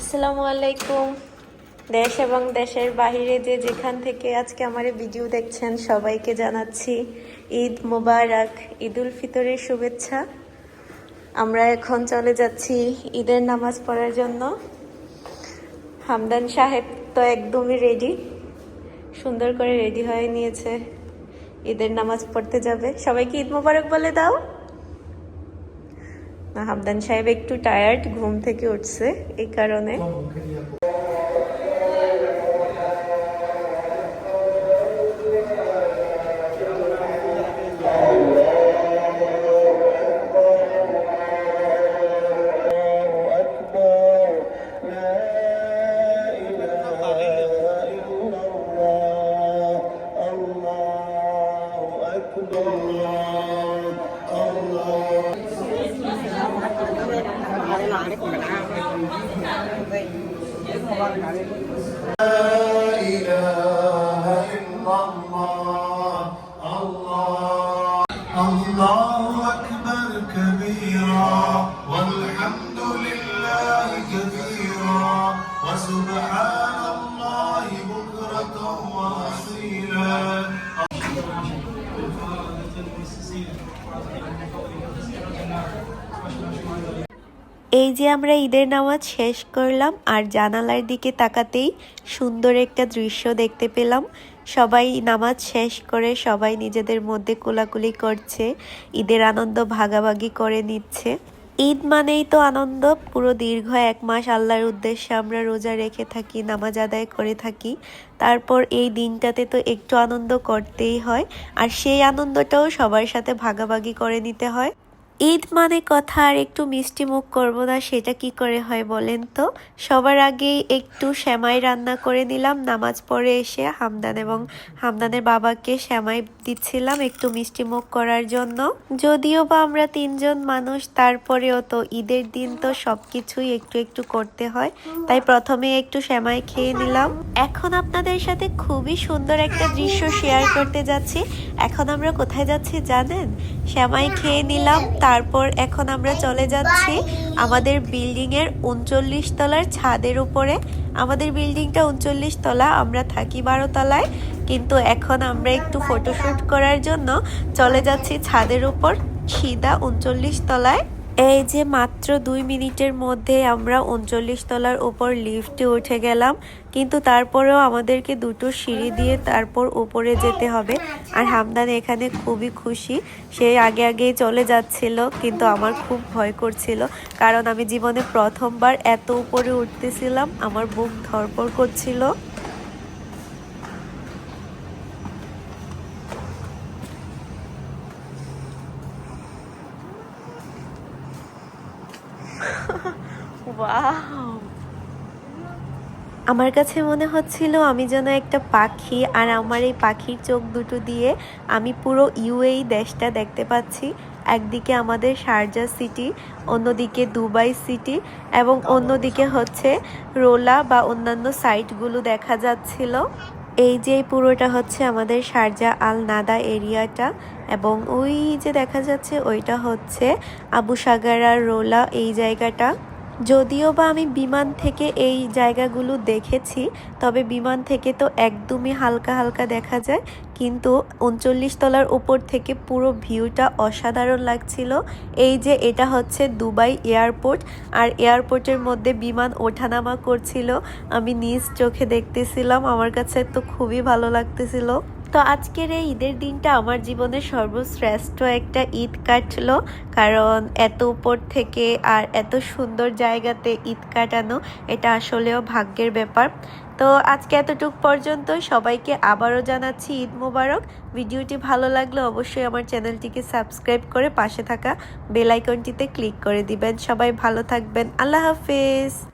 আসসালামু আলাইকুম। দেশ এবং দেশের বাহিরে যে যেখান থেকে আজকে আমার ভিডিও দেখছেন, সবাইকে জানাচ্ছি ঈদ মোবারক, ঈদুল ফিতরের শুভেচ্ছা। আমরা এখন চলে যাচ্ছি ঈদের নামাজ পড়ার জন্য। হামদান সাহেব তো একদমই রেডি সুন্দর করে রেডি হয়ে নিয়েছে। ঈদের নামাজ পড়তে যাবে। সবাইকে ঈদ মোবারক বলে দাও। হামদান সাহেব একটু টায়ার্ড ঘুম থেকে উঠছে এই কারণে। Allah. إله إلا الله الله الله أكبر كبيرا. والحمد لله كثيرا وسبحان الله بكرة وأصيلا এই যে আমরা ঈদের নামাজ শেষ করলাম, আর জানালার দিকে তাকাতেই সুন্দর একটা দৃশ্য দেখতে পেলাম। সবাই নামাজ শেষ করে সবাই নিজেদের মধ্যে কোলাকুলি করছে, ঈদের আনন্দ ভাগাভাগি করে নিচ্ছে। ঈদ মানেই তো আনন্দ, পুরো দীর্ঘ এক মাস আল্লাহর উদ্দেশ্যে আমরা রোজা রেখে থাকি, নামাজ আদায় করে থাকি। তারপর এই দিনটাতে তো একটু আনন্দ করতেই হয়, আর সেই আনন্দটাও সবার সাথে ভাগাভাগি করে নিতে হয়। ঈদ মানে কথা আর একটু মিষ্টি মুখ করব না, সেটা কি করে হয় বলেন তো? সবার আগেই একটু শ্যামাই রান্না করে নিলাম, নামাজ পড়ে এসে হামদান এবং হামদানের বাবাকে শ্যামাই দিচ্ছিলাম একটু মিষ্টি মুখ করার জন্য। যদিও বা আমরা তিনজন মানুষ, তারপরেও তো ঈদের দিন তো সবকিছুই একটু একটু করতে হয়, তাই প্রথমে একটু শ্যামাই খেয়ে নিলাম। এখন আপনাদের সাথে খুবই সুন্দর একটা দৃশ্য শেয়ার করতে যাচ্ছি। এখন আমরা কোথায় যাচ্ছি জানেন? শ্যামাই খেয়ে নিলাম, তারপর এখন আমরা চলে যাচ্ছি আমাদের বিল্ডিংয়ের উনচল্লিশ তলার ছাদের উপরে। আমাদের বিল্ডিংটা উনচল্লিশ তলা, আমরা থাকি বারো তলায়, কিন্তু এখন আমরা একটু ফটোশ্যুট করার জন্য চলে যাচ্ছি ছাদের উপর সিদা উনচল্লিশ তলায়। এই যে মাত্র দুই মিনিটের মধ্যে আমরা উনচল্লিশ তলার উপর লিফটে উঠে গেলাম, কিন্তু তারপরেও আমাদেরকে দুটো সিঁড়ি দিয়ে তারপর উপরে যেতে হবে। আর হামদান এখানে খুবই খুশি। সে আগে আগেই চলে যাচ্ছিল, কিন্তু আমার খুব ভয় করছিল, কারণ আমি জীবনে প্রথমবার এত উপরে উঠতেছিলাম, আমার বুক ধরপড় করছিল। আমার কাছে মনে হচ্ছিল আমি যেন একটা পাখি আর আমার এই পাখির চোখ দুটো দিয়ে আমি পুরো ইউএই দেশটা দেখতে পাচ্ছি। একদিকে আমাদের শারজা সিটি অন্যদিকে দুবাই সিটি এবং অন্যদিকে হচ্ছে রোলা বা অন্যান্য সাইটগুলো দেখা যাচ্ছিল। এই যে পুরোটা হচ্ছে আমাদের শারজা আল নাদা এরিয়াটা এবং ওই যে দেখা যাচ্ছে ওইটা হচ্ছে আবু সাগারার রোলা এই জায়গাটা। যদিও বা আমি বিমান থেকে এই জায়গাগুলো দেখেছি, তবে বিমান থেকে তো একদমই হালকা হালকা দেখা যায়। কিন্তু উনচল্লিশ তলার উপর থেকে পুরো ভিউটা অসাধারণ লাগছিল। এই যে এটা হচ্ছে দুবাই এয়ারপোর্ট, আর এয়ারপোর্টের মধ্যে বিমান ওঠানামা করছিল। আমি নিজ চোখে দেখতেছিলাম, আমার কাছে তো খুবই ভালো লাগতেছিল। তো আজকের এই ঈদের দিনটা আমার জীবনের সর্বশ্রেষ্ঠ একটা ঈদ কাটলো, কারণ এত উপর থেকে আর এত সুন্দর জায়গাতে ঈদ কাটানো, এটা আসলেও ভাগ্যের ব্যাপার। তো আজকে এতটুক পর্যন্ত সবাইকে আবারও জানাচ্ছি ঈদ মোবারক। ভিডিওটি ভালো লাগলে অবশ্যই আমার চ্যানেলটিকে সাবস্ক্রাইব করে পাশে থাকা বেল আইকনটিতে ক্লিক করে দিবেন। সবাই ভালো থাকবেন। আল্লাহ হাফেজ।